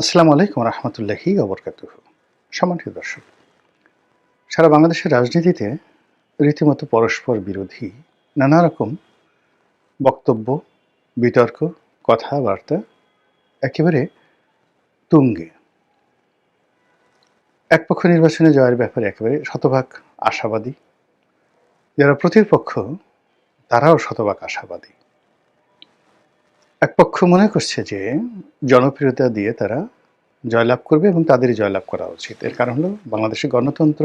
আসসালামু আলাইকুম রহমতুল্লাহি অবরকাতুহ সম্মানিত দর্শক, সারা বাংলাদেশের রাজনীতিতে রীতিমতো পরস্পর বিরোধী নানা রকম বক্তব্য, বিতর্ক, কথাবার্তা একেবারে তুঙ্গে। এক পক্ষ নির্বাচনে জয়ের ব্যাপারে একেবারে শতভাগ আশাবাদী, যারা প্রতিপক্ষ, তারাও শতভাগ আশাবাদী। এক পক্ষ মনে করছে যে জনপ্রিয়তা দিয়ে তারা জয়লাভ করবে এবং তাদেরই জয়লাভ করা উচিত। এর কারণ হলো বাংলাদেশের গণতন্ত্র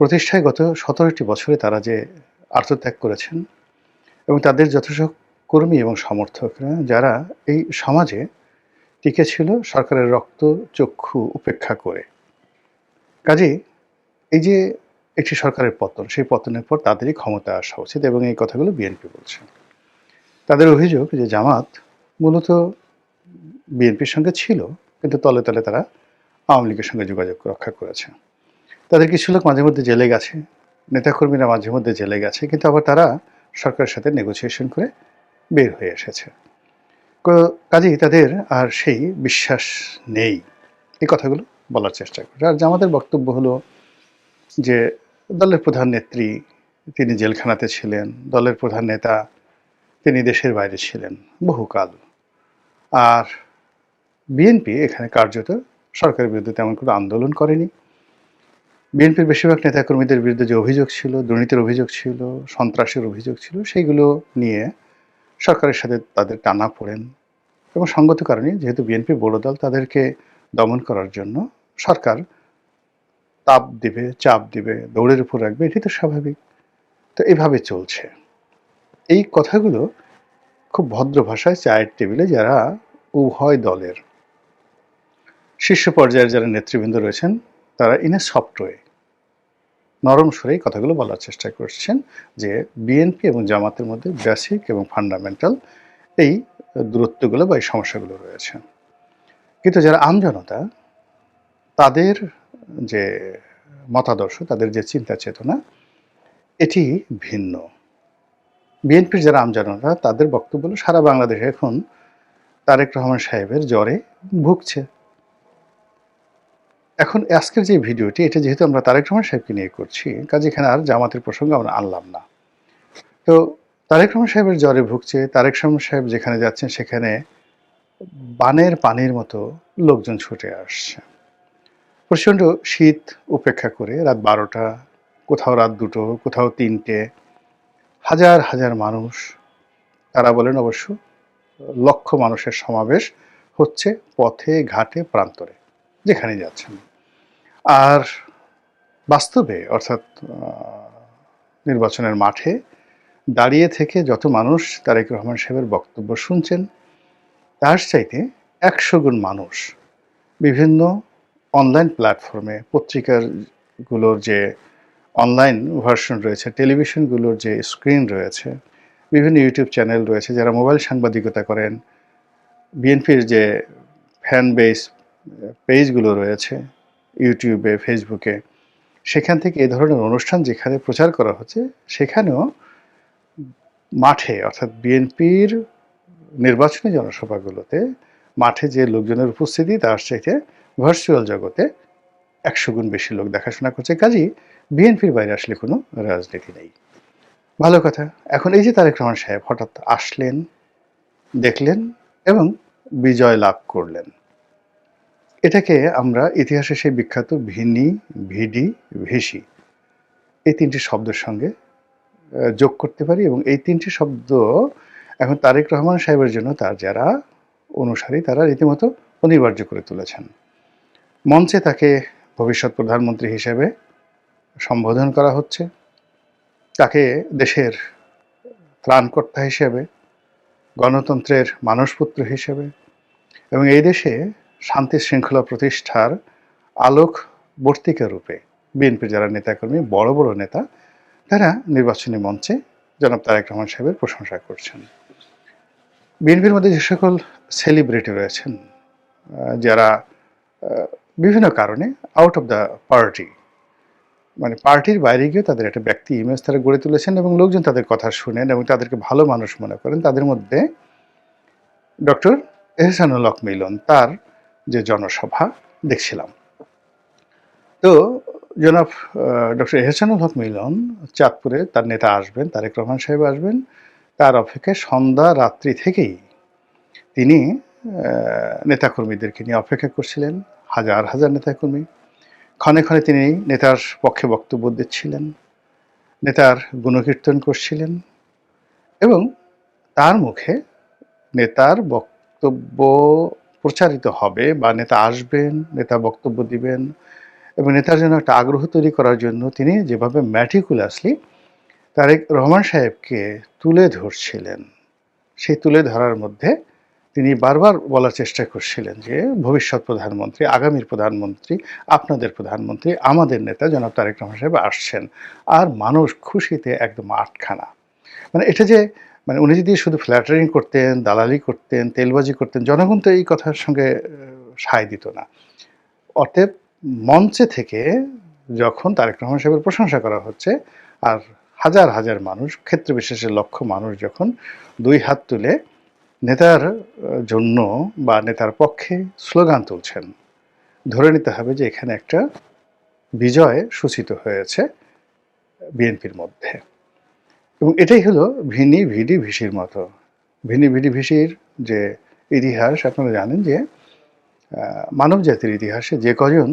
প্রতিষ্ঠায় গত সতেরোটি বছরে তারা যে আত্মত্যাগ করেছেন এবং তাদের যথেষ্ট কর্মী এবং সমর্থকরা যারা এই সমাজে টিকে ছিল সরকারের রক্ত চক্ষু উপেক্ষা করে। কাজে এই যে একটি সরকারের পতন, সেই পতনের পর তাদেরই ক্ষমতা আসা উচিত এবং এই কথাগুলো বিএনপি বলছে। তাদের অভিযোগ যে জামাত মূলত বিএনপির সঙ্গে ছিল, কিন্তু তলে তলে তারা আওয়ামী লীগের সঙ্গে যোগাযোগ রক্ষা করেছে। তাদের কিছু লোক মাঝে মধ্যে জেলে গেছে, নেতাকর্মীরা মাঝে মধ্যে জেলে গেছে, কিন্তু আবার তারা সরকারের সাথে নেগোসিয়েশন করে বের হয়ে এসেছে। কাজেই তাদের আর সেই বিশ্বাস নেই। এই কথাগুলো বলার চেষ্টা করে। আর জামাতের বক্তব্য হলো যে দলের প্রধান নেত্রী, তিনি জেলখানাতে ছিলেন, দলের প্রধান নেতা তিনি দেশের বাইরে ছিলেন বহুকাল। আর বিএনপি এখানে কার্যত সরকারের বিরুদ্ধে তেমন কোনো আন্দোলন করেনি। বিএনপির বেশিরভাগ নেতাকর্মীদের বিরুদ্ধে যে অভিযোগ ছিল, দুর্নীতির অভিযোগ ছিল, সন্ত্রাসের অভিযোগ ছিল সেইগুলো নিয়ে সরকারের সাথে তাদের টানা পড়েন। এবং সঙ্গত কারণে যেহেতু বিএনপি বড় দল, তাদেরকে দমন করার জন্য সরকার তাপ দিবে, চাপ দিবে, দৌড়ের উপর রাখবে, এটি তো স্বাভাবিক। তো এভাবে চলছে। এই কথাগুলো খুব ভদ্র ভাষায় চায়ের টেবিলে যারা উভয় দলের শীর্ষ পর্যায়ের যারা নেতৃবৃন্দ রয়েছেন, তারা ইন ইনে সফটওয়ে নরম সুরে এই কথাগুলো বলার চেষ্টা করছেন যে বিএনপি এবং জামাতের মধ্যে বেসিক এবং ফান্ডামেন্টাল এই দূরত্বগুলো বা এই সমস্যাগুলো রয়েছে। কিন্তু যারা আমজনতা তাদের যে মতাদর্শ, তাদের যে চিন্তা চেতনা এটি ভিন্ন। বিএনপির যারা আমজনতা তাদের বক্তব্য হলো, সারা বাংলাদেশে এখন তারেক রহমান সাহেবের জ্বরে ভুগছে। এখন আজকের যে ভিডিওটি, এটা যেহেতু আমরা তারেক রহমান সাহেবকে নিয়ে করছি, কাজে এখানে আর জামাতের প্রসঙ্গ আমরা আনলাম না। তো তারেক রহমান সাহেবের জ্বরে ভুগছে, তারেক রহমান সাহেব যেখানে যাচ্ছেন, সেখানে বানের পানির মতো লোকজন ছুটে আসছে। প্রচণ্ড শীত উপেক্ষা করে রাত বারোটা, কোথাও রাত দুটো, কোথাও তিনটে হাজার হাজার মানুষ, তারা বলেন অবশ্য, লক্ষ মানুষের সমাবেশ হচ্ছে পথে, ঘাটে, প্রান্তরে যেখানে যাচ্ছেন। আর বাস্তবে, অর্থাৎ নির্বাচনের মাঠে দাঁড়িয়ে থেকে যত মানুষ তারেক রহমান সাহেবের বক্তব্য শুনছেন, তার চাইতে একশো গুণ মানুষ বিভিন্ন অনলাইন প্ল্যাটফর্মে পত্রিকারগুলোর যে অনলাইন ভার্সন রয়েছে টেলিভিশনগুলোর যে স্ক্রিন রয়েছে, বিভিন্ন ইউটিউব চ্যানেল রয়েছে, যারা মোবাইল সাংবাদিকতা করেন বিএনপির যে ফ্যান বেস পেজগুলো রয়েছে ইউটিউবে ফেসবুকে সেখান থেকে এই ধরনের অনুষ্ঠান যেখানে প্রচার করা হচ্ছে, সেখানেও মাঠে, অর্থাৎ বিএনপির নির্বাচনী জনসভাগুলোতে মাঠে যে লোকজনের উপস্থিতি, তার চাইতে ভার্চুয়াল জগতে একশো গুণ বেশি লোক দেখাশোনা করছে। কাজেই বিএনপির বাইরে আসলে কোনো রাজনীতি নেই। ভালো কথা, এখন এই যে তারেক রহমান সাহেব হঠাৎ আসলেন, দেখলেন এবং বিজয় লাভ করলেন। এটাকে আমরা ইতিহাসে সেই বিখ্যাত ভিনি, ভিডি, ভিসি এই তিনটি শব্দের সঙ্গে যোগ করতে পারি এবং এই তিনটি শব্দ এখন তারেক রহমান সাহেবের জন্য তার যারা অনুসারী, তারা রীতিমতো অনিবার্য করে তুলেছেন। মঞ্চে তাকে ভবিষ্যৎ প্রধানমন্ত্রী হিসেবে সম্বোধন করা হচ্ছে, তাকে দেশের ত্রাণকর্তা হিসেবে, গণতন্ত্রের মানসপুত্র হিসেবে এবং এই দেশে শান্তি শৃঙ্খলা প্রতিষ্ঠার আলোক বর্তিকা রূপে বিএনপির যারা নেতাকর্মী, বড় বড় নেতা, তারা নির্বাচনী মঞ্চে জনাব তারেক রহমান সাহেবের প্রশংসা করছেন। বিএনপির মধ্যে যে সকল সেলিব্রিটি রয়েছেন যারা বিভিন্ন কারণে আউট অফ দ্য পার্টি মানে পার্টির বাইরে গিয়ে তাদের একটা ব্যক্তি ইমেজ তারা গড়ে তুলেছেন এবং লোকজন তাদের কথা শুনেন এবং তাদেরকে ভালো মানুষ মনে করেন, তাদের মধ্যে ডক্টর এহসানুল হক মিলন তার যে জনসভা দেখছিলাম। তো জনাব ডক্টর এহসানুল হক মিলন চাঁদপুরে তার নেতা আসবেন, তারেক রহমান সাহেব আসবেন। তার অপেক্ষায় সন্ধ্যা রাত্রি থেকেই তিনি নেতাকর্মীদেরকে নিয়ে অপেক্ষা করছিলেন, হাজার হাজার নেতাকর্মী। ক্ষণে ক্ষণে তিনি নেতার পক্ষে বক্তব্য দিচ্ছিলেন, নেতার গুণকীর্তন করছিলেন এবং তার মুখে নেতার বক্তব্য প্রচারিত হবে বা নেতা আসবেন, নেতা বক্তব্য দিবেন এবং নেতার জন্য একটা আগ্রহ তৈরি করার জন্য তিনি যেভাবে ম্যাটিকুলাসলি তারেক রহমান সাহেবকে তুলে ধরছিলেন, সেই তুলে ধরার মধ্যে তিনি বারবার বলার চেষ্টা করছিলেন যে, ভবিষ্যৎ প্রধানমন্ত্রী, আগামীর প্রধানমন্ত্রী, আপনাদের প্রধানমন্ত্রী, আমাদের নেতা জনাব তারেক রহমান সাহেব আসছেন। আর মানুষ খুশিতে একদম আটখানা। মানে এটা যে মানে উনি যদি শুধু ফ্ল্যাটারিং করতেন, দালালি করতেন, তেলবাজি করতেন, জনগণ তো এই কথার সঙ্গে সায় দিত না। অতএব মঞ্চে থেকে যখন তারেক রহমান সাহেবের প্রশংসা করা হচ্ছে, আর হাজার হাজার মানুষ ক্ষেত্র বিশেষে লক্ষ মানুষ যখন দুই হাত তুলে নেতার জন্য বা নেতার পক্ষে স্লোগান তুলছেন। ধরে নিতে হবে যে এখানে একটা বিজয় সূচিত হয়েছে বিএনপির মধ্যে। এবং এটাই হলো ভিনি ভিডি ভিসির মতো। ভিনি ভিডি ভিসির যে ইতিহাস, আপনারা জানেন যে মানব জাতির ইতিহাসে যে কজন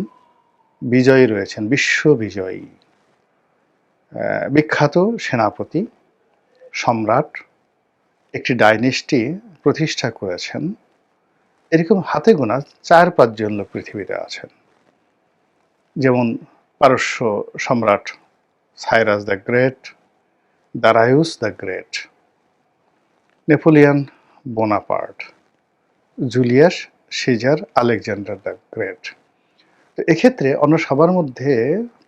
বিজয়ী রয়েছেন, বিশ্ব বিজয়ী বিখ্যাত সেনাপতি, সম্রাট একটি ডাইনেস্টি প্রতিষ্ঠা করেছেন। এরকম হাতে গোনা চার পাঁচজন লোক পৃথিবীতে আছেন। যেমন পারস্য সম্রাট Cyrus the great, Darius the great, Napoleon Bonaparte, Julius Caesar Alexander the great. তো এক্ষেত্রে অন্য সবার মধ্যে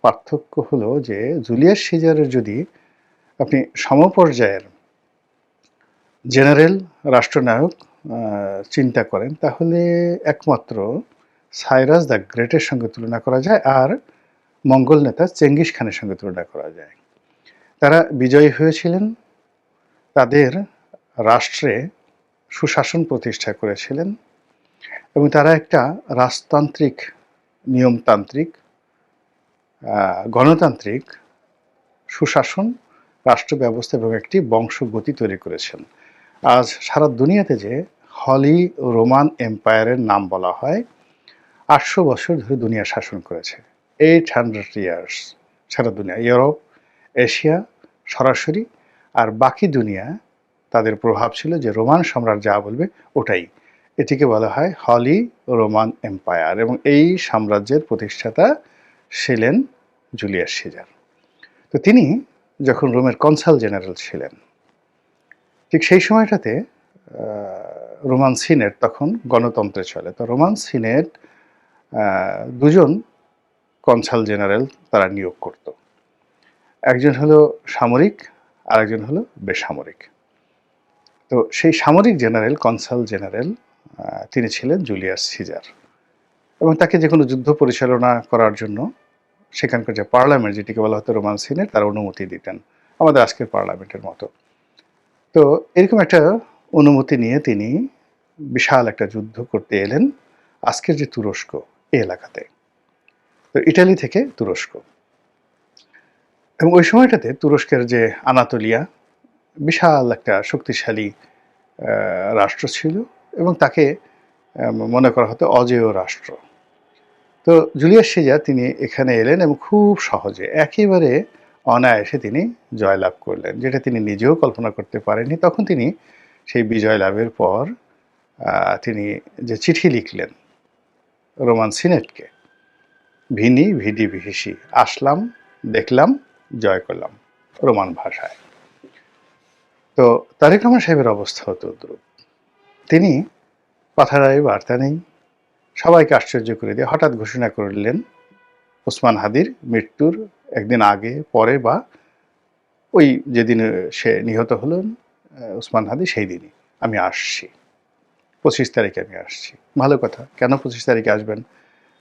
পার্থক্য হলো যে জুলিয়াস সিজারের যদি আপনি সমপর্যায়ের জেনারেল, রাষ্ট্রনায়ক চিন্তা করেন, তাহলে একমাত্র সাইরাস দ্য গ্রেটের সঙ্গে তুলনা করা যায় আর মঙ্গল নেতা চেঙ্গিস খানের সঙ্গে তুলনা করা যায়। তারা বিজয়ী হয়েছিলেন, তাদের রাষ্ট্রে সুশাসন প্রতিষ্ঠা করেছিলেন এবং তারা একটা রাজতান্ত্রিক, নিয়মতান্ত্রিক গণতান্ত্রিক সুশাসন রাষ্ট্র ব্যবস্থা এবং একটি বংশগতি তৈরি করেছেন। আজ সারা দুনিয়াতে যে হলি রোমান এম্পায়ারের নাম বলা হয়, আটশো বছর ধরে দুনিয়া শাসন করেছে। এইট হান্ড্রেড ইয়ার্স সারা দুনিয়া, ইউরোপ, এশিয়া সরাসরি, আর বাকি দুনিয়া তাদের প্রভাব ছিল যে রোমান সম্রাট যা বলবে ওটাই। এটিকে বলা হয় হলি রোমান এম্পায়ার এবং এই সাম্রাজ্যের প্রতিষ্ঠাতা ছিলেন জুলিয়াস সিজার। তো তিনি যখন রোমের কনসাল জেনারেল ছিলেন ঠিক সেই সময়টাতে রোমান সিনেট তখন গণতন্ত্রে চলে। তো রোমান সিনেট দুজন কনসাল জেনারেল তারা নিয়োগ করত। একজন হলো সামরিক আর একজন হলো বেসামরিক। তো সেই সামরিক জেনারেল, কনসাল জেনারেল তিনি ছিলেন জুলিয়াস সিজার। এবং তাকে যে কোনো যুদ্ধ পরিচালনা করার জন্য সেখানকার যে পার্লামেন্ট, যেটিকে বলা হতো রোমান সিনেট তার অনুমতি দিতেন। আমাদের আজকের পার্লামেন্টের মতো। তো এরকম একটা অনুমতি নিয়ে তিনি বিশাল একটা যুদ্ধ করতে এলেন আজকের যে তুরস্ক এ এলাকাতে। তো ইটালি থেকে তুরস্ক। এবং ওই সময়টাতে তুরস্কের যে আনাতোলিয়া বিশাল একটা শক্তিশালী রাষ্ট্র ছিল এবং তাকে মনে করা হতো অজেয় রাষ্ট্র। তো জুলিয়াস সিজার তিনি এখানে এলেন এবং খুব সহজে একেবারে অনায়াসে তিনি জয়লাভ করলেন, যেটা তিনি নিজেও কল্পনা করতে পারেননি। তখন তিনি সেই বিজয় লাভের পর তিনি যে চিঠি লিখলেন, রোমান সিনেটকে, ভিনি ভিডি ভিসি, আসলাম, দেখলাম, জয় করলাম। রোমান ভাষায়। তো তারেক রহমান সাহেবের অবস্থা হতো দ্রুপ তিনি কথায় বার্তা নেই, সবাইকে আশ্চর্য করে দিয়ে হঠাৎ ঘোষণা করলেন ওসমান হাদির মৃত্যুর একদিন আগে, পরে বা ওই যেদিন সে নিহত হলেন ওসমান হাদি, সেই দিনই আমি আসছি। পঁচিশ তারিখে আমি আসছি। ভালো কথা, কেন পঁচিশ তারিখে আসবেন?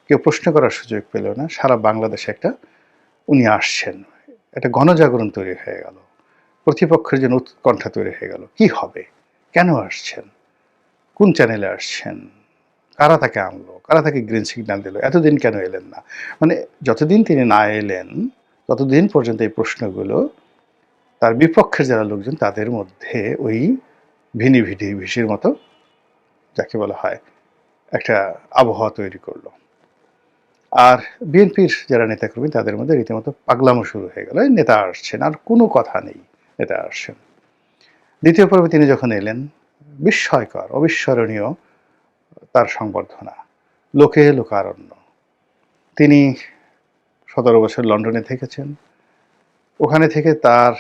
কেউ প্রশ্ন করার সুযোগ পেল না, সারা বাংলাদেশে একটা উনি আসছেন। একটা গণজাগরণ তৈরি হয়ে গেল। প্রতিপক্ষের জন্য উৎকণ্ঠা তৈরি হয়ে গেল। কি হবে? কেন আসছেন? কোন চ্যানেলে আসছেন? কারা তাকে আনলো? কারা তাকে গ্রিন সিগন্যাল দিল? এতদিন কেন এলেন না? মানে যতদিন তিনি না এলেন, ততদিন পর্যন্ত এই প্রশ্নগুলো তার বিপক্ষের যারা লোকজন, তাদের মধ্যে ওই ভিনি ভিডি ভিসির মতো যাকে বলা হয়, একটা আবহাওয়া তৈরি করল। আর বিএনপির যারা নেতাকর্মী, তাদের মধ্যে রীতিমতো পাগলামো শুরু হয়ে গেল। নেতা আসছেন, আর কোনো কথা নেই, নেতা আসছেন। দ্বিতীয় পর্বে তিনি যখন এলেন, বিস্ময়কর, অবিস্মরণীয় তার সংবর্ধনা। লোকে লোকারণ্য। তিনি সতেরো বছর লন্ডনে থেকেছেন। ওখানে থেকে তার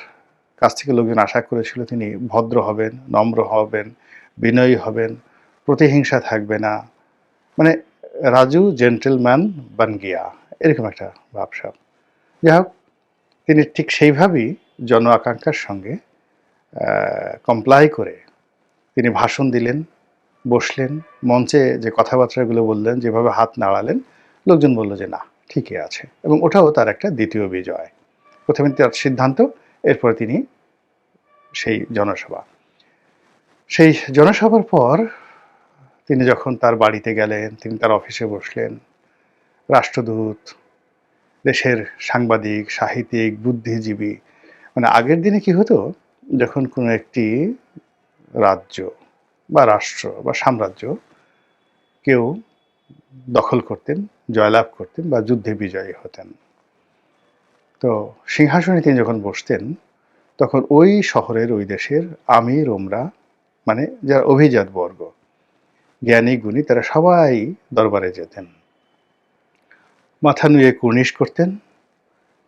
কাছ থেকে লোকজন আশা করেছিল তিনি ভদ্র হবেন, নম্র হবেন, বিনয়ী হবেন, প্রতিহিংসা থাকবে না। মানে রাজু, জেন্টেলম্যান বান গিয়া এরকম একটা ভাবসাব। যাই হোক, তিনি ঠিক সেইভাবেই জন আকাঙ্ক্ষার সঙ্গে কমপ্লাই করে তিনি ভাষণ দিলেন। বসলেন, মঞ্চে যে কথাবার্তাগুলো বললেন, যেভাবে হাত নাড়ালেন, লোকজন বলল যে না, ঠিকই আছে। এবং ওটাও তার একটা দ্বিতীয় বিজয়। প্রথমে তার সিদ্ধান্ত, এরপর তিনি সেই জনসভা। সেই জনসভার পর তিনি যখন তার বাড়িতে গেলেন, তিনি তার অফিসে বসলেন, রাষ্ট্রদূত, দেশের সাংবাদিক, সাহিত্যিক, বুদ্ধিজীবী মানে আগের দিনে কি হতো, যখন কোনো একটি রাজ্য বা রাষ্ট্র বা সাম্রাজ্য কেউ দখল করতেন, জয়লাভ করতেন বা যুদ্ধে বিজয়ী হতেন। তো সিংহাসনে তিনি যখন বসতেন, তখন ওই শহরের, ওই দেশের আমির ওমরা মানে যারা অভিজাত বর্গ, জ্ঞানী, গুণী, তারা সবাই দরবারে যেতেন। মাথা নুয়ে কুর্নিশ করতেন,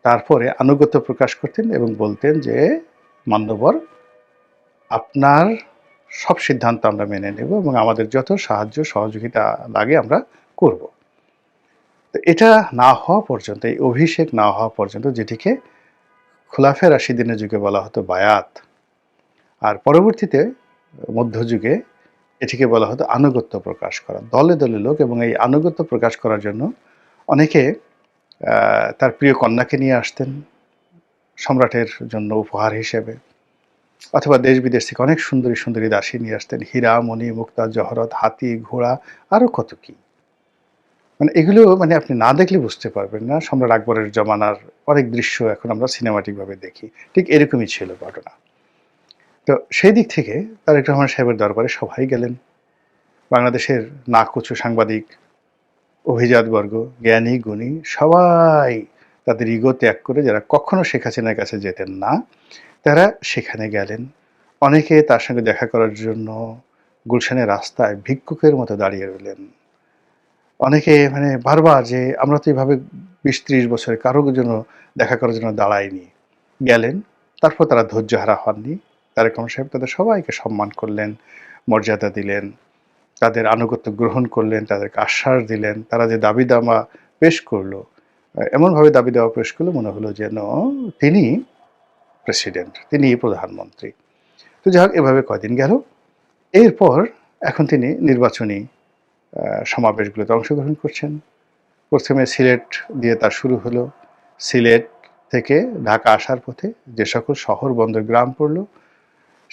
তারপরে আনুগত্য প্রকাশ করতেন এবং বলতেন যে, মান্যবর, আপনার সব সিদ্ধান্ত আমরা মেনে নেব এবং আমাদের যত সাহায্য সহযোগিতা লাগে আমরা করব। তো এটা না হওয়া পর্যন্ত, এই অভিষেক না হওয়া পর্যন্ত যেটিকে খোলাফের রাশিদিনের যুগে বলা হতো বায়াত, আর পরবর্তীতে মধ্যযুগে এটিকে বলা হতো আনুগত্য প্রকাশ করা, দলে দলে লোক এবং এই আনুগত্য প্রকাশ করার জন্য অনেকে তার প্রিয় কন্যাকে নিয়ে আসতেন, সম্রাটের জন্য উপহার হিসেবে। অথবা দেশ বিদেশ থেকে অনেক সুন্দরী সুন্দরী দাসী নিয়ে আসতেন। হীরা, মণি, মুক্তা, জহরত, হাতি, ঘোড়া আরও কত কি। মানে এগুলো মানে আপনি না দেখলে বুঝতে পারবেন না। সম্রাট আকবরের জমানার অনেক দৃশ্য এখন আমরা সিনেমাটিকভাবে দেখি। ঠিক এরকমই ছিল ঘটনা। তো সেই দিক থেকে তারেক রহমান সাহেবের দরবারে সবাই গেলেন। বাংলাদেশের নাকুচু সাংবাদিক অভিজাতবর্গ জ্ঞানী, গুণী সবাই তাদের ইগো ত্যাগ করে যারা কখনো শেখ হাসিনার কাছে যেতেন না তারা সেখানে গেলেন। অনেকে তার সঙ্গে দেখা করার জন্য গুলশানের রাস্তায় ভিক্ষুকের মতো দাঁড়িয়ে রইলেন। অনেকে মানে বারবার যে, আমরা তো এইভাবে বিশ ত্রিশ বছরে কারোর জন্য দেখা করার জন্য দাঁড়ায়নি গেলেন। তারপর তারা ধৈর্যহারা হননি। তারেক রহমান সাহেব তাদের সবাইকে সম্মান করলেন, মর্যাদা দিলেন। তাদের আনুগত্য গ্রহণ করলেন, তাদেরকে আশ্বাস দিলেন। তারা যে দাবি দামা পেশ করল, এমনভাবে দাবি দেওয়া পেশ করল মনে হলো যেন তিনি প্রেসিডেন্ট তিনি প্রধানমন্ত্রী। তো যাই হোক, এভাবে কয়দিন গেল। এরপর এখন তিনি নির্বাচনী সমাবেশগুলোতে অংশগ্রহণ করছেন। প্রথমে সিলেট দিয়ে তার শুরু হলো। সিলেট থেকে ঢাকা আসার পথে যে সকল শহর বন্দর গ্রাম পড়ল,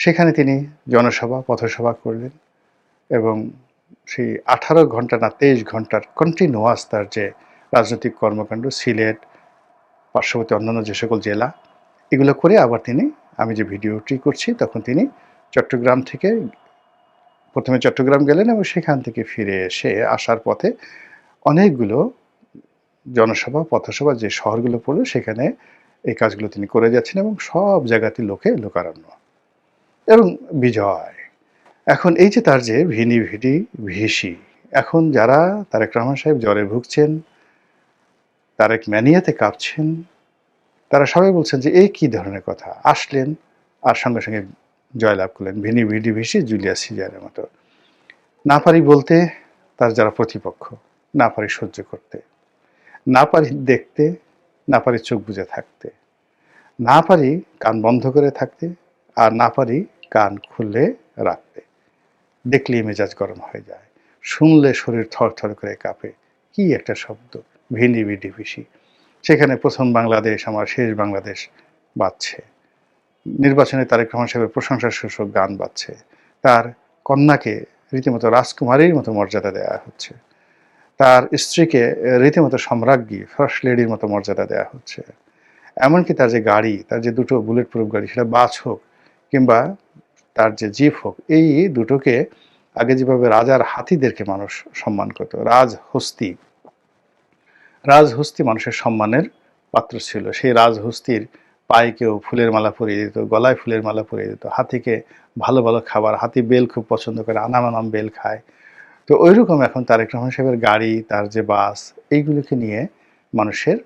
সেখানে তিনি জনসভা, পথসভা করলেন এবং সেই আঠারো ঘণ্টা না তেইশ ঘণ্টার কন্টিনিউয়াস তার যে রাজনৈতিক কর্মকাণ্ড, সিলেট, পার্শ্ববর্তী অন্যান্য যে সকল জেলা এগুলো করে আবার তিনি, আমি যে ভিডিওটি করছি তখন তিনি চট্টগ্রাম থেকে, প্রথমে চট্টগ্রাম গেলেন এবং সেখান থেকে ফিরে এসে আসার পথে অনেকগুলো জনসভা, পথসভা যে শহরগুলো পড়ল সেখানে এই কাজগুলো তিনি করে যাচ্ছেন এবং সব জায়গাতে লোকে লোকারণ্য এবং বিজয়। এখন এই যে তার যে ভিনি ভিডি ভিসি, এখন যারা তারেক রহমান সাহেব জ্বরে ভুগছেন, তারেক ম্যানিয়াতে কাঁপছেন তারা সবাই বলছেন যে, এই কি ধরনের কথা? আসলেন আর সঙ্গে সঙ্গে জয়লাভ করলেন ভিনি, ভিডি ভিসি, জুলিয়াস সিজারের মতো। না পারি বলতে তার যারা প্রতিপক্ষ না পারি সহ্য করতে। না পারি দেখতে না পারি চোখ বুঝে থাকতে। না পারি কান বন্ধ করে থাকতে আর না পারি কান খুলে রাখতে। দেখলেই মেজাজ গরম হয়ে যায়। শুনলে শরীর থর থর করে কাঁপে। কি একটা শব্দ, ভিনি, ভিডি ভিসি। সেখানে প্রথম বাংলাদেশ, আমার শেষ বাংলাদেশ বাজছে। নির্বাচনে তারেক রহমান সাহেবের প্রশংসা শীর্ষক গান বাজছে। তার কন্যাকে রীতিমতো রাজকুমারীর মতো মর্যাদা দেওয়া হচ্ছে। তার স্ত্রীকে রীতিমতো সম্রাজ্ঞী, ফার্স্ট লেডির মতো মর্যাদা দেওয়া হচ্ছে। এমনকি তার যে গাড়ি, তার যে দুটো বুলেট প্রুফ গাড়ি, সেটা বাস হোক কিংবা তার যে জিপ হোক, এই দুটোকে আগে যেভাবে রাজার হাতিদেরকে মানুষ সম্মান করত রাজহস্তি রাজহস্তি মানুষের সম্মানের পাত্র ছিল। সেই রাজহস্তির পায়ে কেউ ফুলের মালা পরিয়ে দিত, গলায় ফুলের মালা পরিয়ে দিত। হাতিকে ভালো ভালো খাবার, হাতি বেল খুব পছন্দ করে আনাম আনাম বেল খায়। তো ওই রকম এখন তারেক রহমান সাহেবের গাড়ি, তার যে বাস, এইগুলোকে নিয়ে মানুষের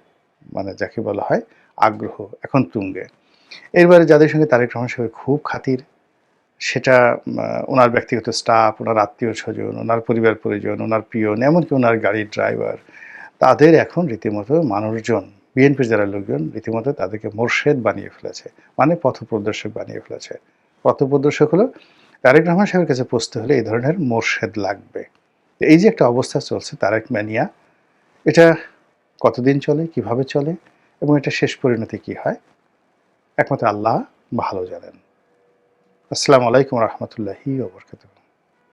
মানে যাকে বলা হয় আগ্রহ, এখন তুঙ্গে। এরবারে যাদের সঙ্গে তারেক রহমান সাহেবের খুব খাতির, সেটা ওনার ব্যক্তিগত স্টাফ ওনার আত্মীয় স্বজন, ওনার পরিবার পরিজন, ওনার প্রিয় এমনকি ওনার গাড়ির ড্রাইভার তাদের এখন রীতিমতো মানুষজন বিএনপির যারা লোকজন রীতিমতো তাদেরকে মোর্শেদ বানিয়ে ফেলেছে মানে পথপ্রদর্শক বানিয়ে ফেলেছে। পথপ্রদর্শক হলো তারেক রহমান সাহেবের কাছে পৌঁছতে হলে, এই ধরনের মোর্শেদ লাগবে? এই যে একটা অবস্থা চলছে তারেক ম্যানিয়া এটা কতদিন চলে, কীভাবে চলে, এবং এটা শেষ পরিণতি কি হয়? একমাত্র আল্লাহ ভালো জানেন। আসসালামু আলাইকুম রহমতুল্লাহি ওবরকাতুহ